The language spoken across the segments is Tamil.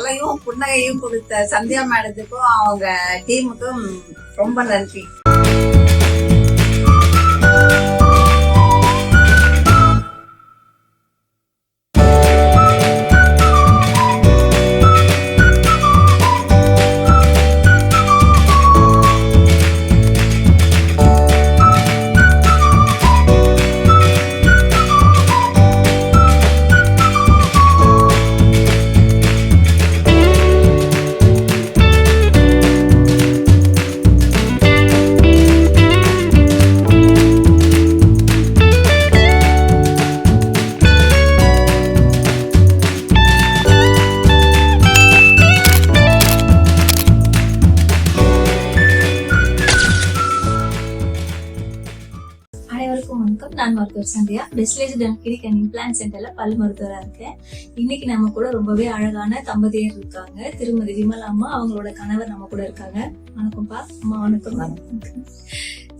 வந்து புன்னகையும் கொடுத்த சந்தியா மேடத்துக்கும் அவங்க டீமுக்கும் ரொம்ப நன்றி. அனைவருக்கும் மருத்துவர் சந்தியா பெஸ்லேஜ் கிளினிக் அண்ட் இம்ப்ளான் சென்டர்ல பல் மருத்துவரா இருக்கேன் இன்னைக்கு நம்ம கூட ரொம்பவே அழகான தம்பதியர் இருக்காங்க. திருமதி விமலா அம்மா அவங்களோட கணவர் நம்ம கூட இருக்காங்க. வணக்கம்ப்பா அம்மா வணக்கம்.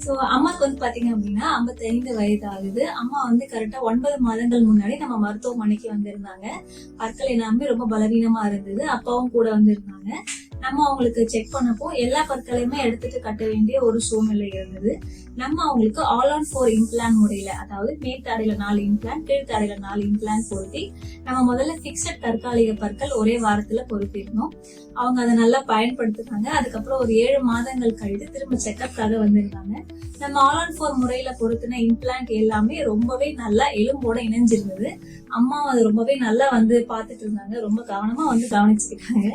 ஸோ அம்மாவுக்கு வந்து பாத்தீங்க அப்படின்னா 55 வயது ஆகுது அம்மா வந்து கரெக்டா ஒன்பது மாதங்கள் முன்னாடி நம்ம மருத்துவமனைக்கு வந்திருந்தாங்க. பற்களை எல்லாமே ரொம்ப பலவீனமா இருந்தது. அப்பாவும் கூட வந்திருந்தாங்க. நம்ம அவங்களுக்கு செக் பண்ணப்போ எல்லா பற்களையுமே எடுத்துட்டு கட்ட வேண்டிய ஒரு சூழ்நிலை இருந்தது. நம்ம அவங்களுக்கு ஆல் ஆன் ஃபோர் இம்ப்ளான் முறையில அதாவது மேற்தாடையில நாலு இம்ப்ளான் கீழ்த்தாடையில நாலு இம்ப்ளான் பொருத்தி நம்ம முதல்ல பிக்சட் தற்காலிக பற்கள் ஒரே வாரத்துல பொருத்திருந்தோம். அவங்க அதை நல்லா பயன்படுத்துனாங்க. அதுக்கப்புறம் ஒரு ஏழு மாதங்கள் கழித்து திரும்ப செக்அப்காக வந்திருந்தாங்க. நம்ம ஆல் ஆன் ஃபோர் முறையில பொருத்தின இம்ப்ளான்ட் எல்லாமே ரொம்பவே நல்லா எலும்போட இணைஞ்சிருந்தது. அம்மா அது ரொம்பவே நல்லா வந்து பார்த்துட்டு இருந்தாங்க. ரொம்ப கவனமா வந்து கவனிச்சுக்கிட்டாங்க.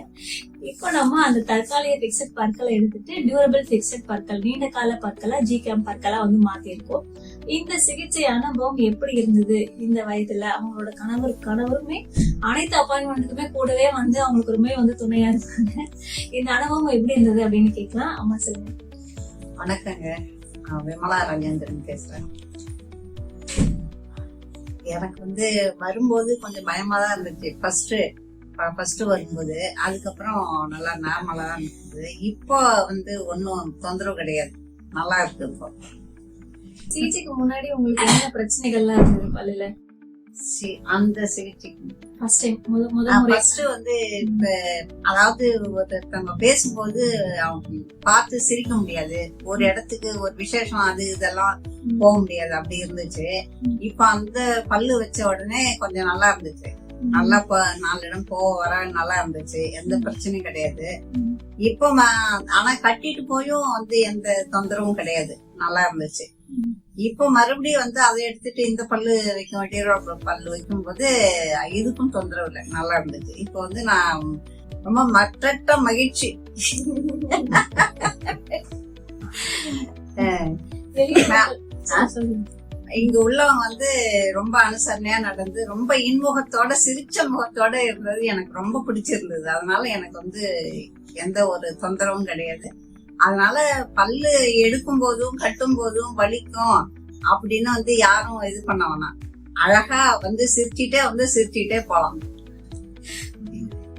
இப்போ நம்ம அந்த தற்காலிக பிக்சட் பற்களை எடுத்துட்டு டியூரபிள் பிக்சட் பற்கள் நீண்ட கால பற்களா ஜி கேம் பற்களா வந்து மாத்திருக்கோம். இந்த சிகிச்சை அனுபவம் எப்படி இருந்தது? இந்த வயதுல அவங்களோட கணவர் கணவருமே அனைத்து அப்பாயின்மெண்ட்டுக்குமே கூடவே வந்து அவங்களுக்கு ரொம்ப வந்து துணையா இருக்காங்க இந்த அனுபவம் எப்படி இருந்தது அப்படின்னு கேட்கலாம். அம்மா சொல்லுங்க. வணக்கங்க. நான் விமலா ராஜேந்திரன் பேசுறேன். எனக்கு வந்து வரும்போது கொஞ்சம் பயமா தான் இருந்துச்சு. ஃபர்ஸ்ட் ஃபர்ஸ்ட் வரும்போது அதுக்கப்புறம் நல்லா நார்மலா தான் இருந்தது. இப்போ வந்து ஒன்றும் தொந்தரவு கிடையாது. நல்லா இருக்கு இப்போ. சிகிச்சைக்கு முன்னாடி உங்களுக்கு என்ன பிரச்சனைகள்லாம் இருந்தது பல்லுல சி- அந்த சிகிச்சைக்கு ஃபர்ஸ்ட் டைம் முத முத ஃபர்ஸ்ட் வந்து இப்ப அதாவது ஒருத்தவங்க பேசும்போது அவங்க பார்த்து சிரிக்க முடியாது. ஒரு இடத்துக்கு ஒரு விசேஷம் அது இதெல்லாம் போக முடியாது. அப்படி இருந்துச்சு. இப்ப அந்த பல்லு வச்ச உடனே கொஞ்சம் நல்லா இருந்துச்சு. நல்லா நாலு இடம் போக வர நல்லா இருந்துச்சு. எந்த பிரச்சனையும் கிடையாது. இப்போ ஆனா கட்டிட்டு போயும் வந்து எந்த தொந்தரவும் கிடையாது. நல்லா இருந்துச்சு. இப்போ மறுபடியும் வந்து அதை எடுத்துட்டு இந்த பல்லு வைக்க வேண்டிய பல்லு வைக்கும் போது இதுக்கும் தொந்தரவு இல்லை. நல்லா இருந்துச்சு. இப்போ வந்து நான் ரொம்ப மற்றற்ற மகிழ்ச்சி. அஹ் இங்க உள்ளவங்க வந்து ரொம்ப அனுசரணையா நடந்து ரொம்ப இன்முகத்தோட சிரிச்ச முகத்தோட இருந்தது எனக்கு ரொம்ப பிடிச்சிருந்தது. அதனால எனக்கு வந்து எந்த ஒரு தொந்தரவும் கிடையாது. அதனால பல்லு எடுக்கும் போதும் கட்டும் போதும் வலிக்கும் அப்படின்னு வந்து யாரும் இது பண்ண வேணாம். அழகா வந்து சிரிச்சிட்டே வந்து சிரிச்சிட்டே போலாம்.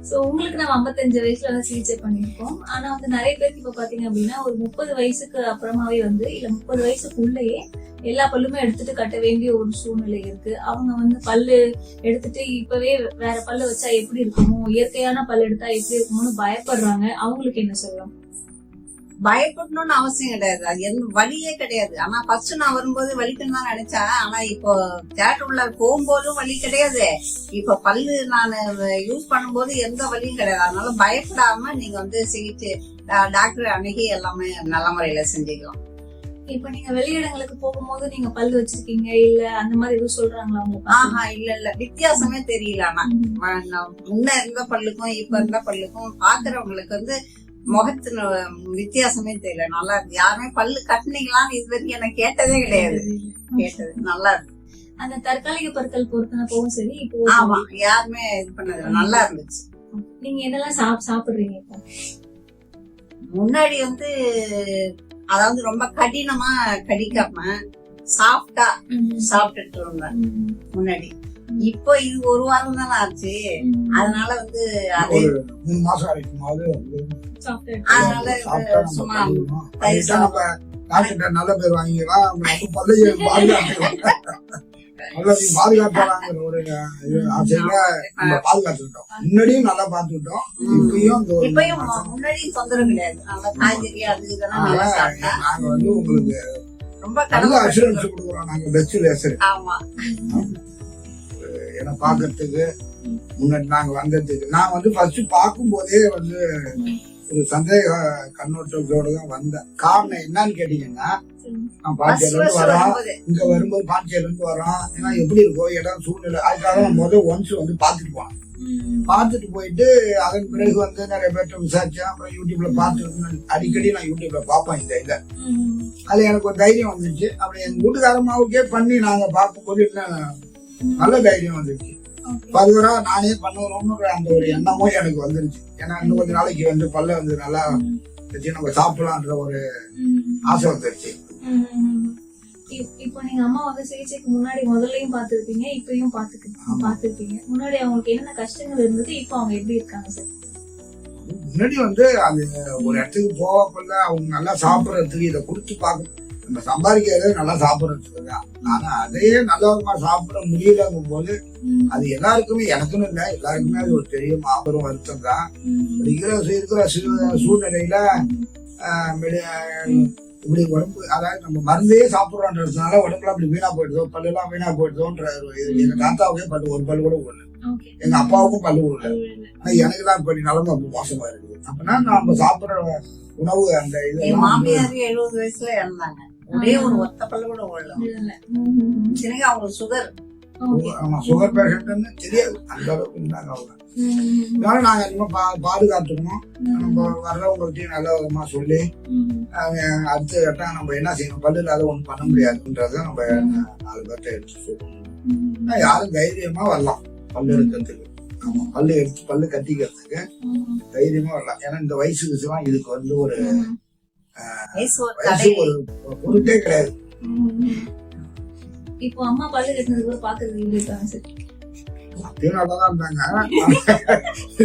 சோ உங்களுக்கு நம்ம 55 வயசுல வந்து சிகிச்சை பண்ணிருக்கோம் ஆனா வந்து நிறைய பேருக்கு இப்ப பாத்தீங்க அப்படின்னா ஒரு முப்பது வயசுக்கு அப்புறமாவே வந்து இல்ல முப்பது வயசுக்குள்ளேயே எல்லா பல்லுமே எடுத்துட்டு கட்ட வேண்டிய ஒரு சூழ்நிலை இருக்கு. அவங்க வந்து பல்லு எடுத்துட்டு இப்பவே வேற பல்லு வச்சா எப்படி இருக்குமோ இயற்கையான பல்லு எடுத்தா எப்படி இருக்குமோன்னு பயப்படுறாங்க. அவங்களுக்கு என்ன சொல்லலாம் பயப்படணும்னு அவசியம் கிடையாது. அது எந்த வலியே கிடையாது. ஆனா ஃபர்ஸ்ட் நான் வரும்போது வலிக்குன்னு தான் நினைச்சேன் ஆனா இப்போ தேட்டர் உள்ள போகும்போதும் வலி கிடையாது. இப்ப பல்லு நான் யூஸ் பண்ணும்போது எந்த வலியும் கிடையாது. அதனால பயப்படாம நீங்க வந்து சிகிச்சை டாக்டர் அணுகி எல்லாமே நல்ல முறையில செஞ்சுக்கலாம். இப்ப நீங்க வெளியிடங்களுக்கு போகும்போது நீங்க பல்லு வச்சிருக்கீங்க இல்ல அந்த மாதிரி எதுவும் சொல்றாங்களா பார்த்து? ஆஹா இல்ல இல்ல. வித்தியாசமே தெரியல ஆனா. முன்ன இருந்த பல்லுக்கும் இப்ப இருந்த பல்லுக்கும் பாக்குறவங்களுக்கு வந்து முகத்துல வித்தியாசமே தெரியல. நல்லா இருக்கு. யாருமே பல்லு கட்டுனீங்களான்னு இது வரைக்கும் எனக்கு கேட்டதே கிடையாது. கேட்டது நல்லா இருக்கு. அந்த தற்காலிக பற்கள் பொறுத்தனப்பவும் சரி இப்போ ஆமா. யாருமே இது பண்ணது நல்லா இருந்துச்சு. நீங்க என்னெல்லாம் சாப் சாப்பிடுறீங்க முன்னாடி வந்து அதாவது ரொம்ப கடினமா கடிக்காம சாஃப்டா சாப்பிட்டுட்டு இருந்தேன். முன்னாடி. இப்போ இது ஒரு வாரம் தானே ஆச்சு. அதனால வந்து அது ஒரு மூணு மாசம் சாப்பிட்டு அதனால சும்மா நல்ல பேர் வாங்கிக்கலாம். பாதுகாப்பாங்கிற ஒரு ஆசையில நம்ம பாதுகாத்துக்கிட்டோம். முன்னாடியும் நல்லா பார்த்துக்கிட்டோம் இப்பயும் இந்த ஒரு நாங்க வந்து உங்களுக்கு ரொம்ப நல்ல அசூரன்ஸ் கொடுக்குறோம் நாங்க பெஸ்ட் லேசர் ஆமா. என்னை பாக்குறதுக்கு முன்னாடி நாங்க வந்ததுக்கு நான் வந்து ஃபர்ஸ்ட் பார்க்கும் போதே வந்து ஒரு சந்தேக கண்ணோட்டத்தோட தான் வந்தேன். காரணம் என்னன்னு கேட்டீங்கன்னா பாண்டிச்சேரில இருந்து வரோம் இங்க வரும்போது பாண்டிச்சேரில இருந்து வரோம் ஏன்னா எப்படி இருக்கும்? இடம் சூழ்நிலை. அதுக்காக முதல் ஒன்ஸ் வந்து பார்த்துட்டு போனேன். பார்த்துட்டு போயிட்டு அதன் பிறகு வந்து நிறைய பேர்ட்ட விசாரிச்சேன். அப்புறம் யூடியூப்ல பார்த்து அடிக்கடி நான் யூடியூப்ல பார்ப்பேன் இந்த இதை. அது எனக்கு ஒரு தைரியம் வந்துச்சு. அப்படி எங்க வீட்டுக்காரமாவுக்கே பண்ணி நாங்க பார்க்கும்போது நல்ல தைரியம் வந்துச்சு. பதுவரா நானே பண்ணணும்னு அந்த ஒரு எண்ணமும் எனக்கு வந்துருச்சு. ஏன்னா இன்னும் கொஞ்ச நாளைக்கு வந்து பல்ல வந்து நல்லா வச்சு நம்ம சாப்பிடலான்ற ஒரு ஆசை வந்துருச்சு. இப்போ நீங்க அம்மா வந்து சிகிச்சைக்கு முன்னாடி முதல்லயும் பாத்துருப்பீங்க இப்பயும் பாத்துக்கு. பாத்துருப்பீங்க முன்னாடி அவங்களுக்கு என்னென்ன கஷ்டங்கள் இருந்தது இப்போ அவங்க எப்படி இருக்காங்க சார் முன்னாடி வந்து அது ஒரு இடத்துக்கு போகக்குள்ள அவங்க நல்லா சாப்பிடறதுக்கு இதை கொடுத்து பார்க்க நம்ம சம்பாதிக்கிறதே நல்லா சாப்பிடறதுக்கு தான். ஆனா அதையே நல்லவமா சாப்பிட முடியலங்கும் போது அது எல்லாருக்குமே எனக்குன்னு இல்லை எல்லாருக்குமே அது ஒரு பெரிய மாபெரும் வருத்தம் தான். இருக்கிற இருக்கிற சூழ்நிலையில இப்படி உடம்பு அதாவது நம்ம மருந்தே சாப்பிடுறோன்றதுனால உடம்புல அப்படி வீணா போயிடுதோ பல்லெல்லாம் வீணா போயிடுதோன்ற ஒரு இது. எங்க தாத்தாவுக்கே பல்லு ஒரு பல்லு கூட ஒண்ணு எங்க அப்பாவுக்கும் பல்லு விடல ஆனா எனக்கு தான் இப்படி நிலைமை அப்படி மோசமா இருக்குது. அப்படின்னா நம்ம சாப்பிடுற உணவு அந்த வந்து- மாமியார் எழுபது வயசுல இறந்தாங்க. ஒரே ஒரு ஒத்த பல்லு கூட இத்தனைக்கு அவங்களுக்கு சுகர் ஆமா சுகர் பேஷண்ட்னு தெரியாது அந்த அளவுக்கு இருந்தாங்க அவங்க அதனால நாங்க இன்னும் பா பாதுகாத்துக்கணும். நம்ம வர்றவங்கள்ட்டையும் நல்ல விதமா சொல்லி அடுத்த கட்டம் நம்ம என்ன செய்யணும்? பல்லு இல்லாத ஒண்ணு பண்ண முடியாதுன்றத நம்ம நாலு பேர்ட்ட எடுத்து சொல்லணும். யாரும் தைரியமா வரலாம். பல்லு எடுக்கிறதுக்கு. ஆமா பல்லு எடுத்து பல்லு கட்டிக்கிறதுக்கு தைரியமா வரலாம். ஏன்னா இந்த வயசுக்கு எல்லாம் இதுக்கு வந்து ஒரு வயசு ஒரு பொருட்டே கிடையாது. இப்போ அம்மா பல்லு கட்டினது கூட பாக்குறது எப்படி இருக்காங்க சார். அப்பயும் நல்லா தான் இருந்தாங்க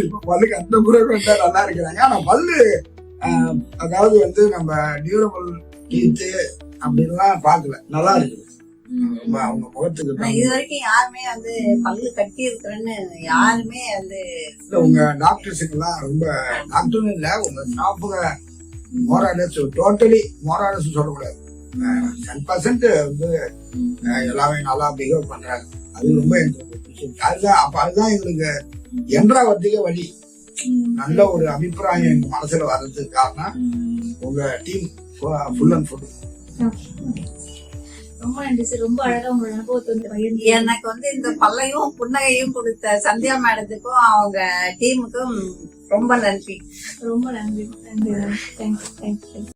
இப்ப பல்லு கட்ட பிறகு வந்தா நல்லா இருக்கிறாங்க. ஆனா பல்லு அதாவது வந்து நம்ம டியூரபிள் டீத்து அப்படின்லாம் பார்க்கல. நல்லா இருக்குது. அவங்க முகத்துக்கு இது வரைக்கும் யாருமே வந்து பல்லு கட்டி இருக்கிறேன்னு யாருமே வந்து உங்க டாக்டர்ஸுக்கு எல்லாம் ரொம்ப டாக்டர்னு இல்ல உங்க ஸ்டாஃபுங்க மோராலஸ் டோட்டலி மோராலஸ் சொல்லக்கூடாது. டென் பர்சன்ட் வந்து எல்லாமே நல்லா பிஹேவ் பண்றாங்க. அது ரொம்ப எங்களுக்கு. அதுதான் அப்ப அதுதான் எங்களுக்கு என்றாவதுக்கே வழி. நல்ல ஒரு அபிப்பிராயம் எங்க மனசுல வர்றதுக்கு காரணம் உங்க டீம் ஃபுல் அண்ட் ஃபுல் ரொம்ப நன்றி சார். ரொம்ப அழகா உங்களோட அனுபவத்தை எனக்கு வந்து இந்த பல்லையும் புன்னகையும் கொடுத்த சந்தியா மேடத்துக்கும் அவங்க டீமுக்கும் ரொம்ப நன்றி. ரொம்ப நன்றி. நன்றி. Thank you thank you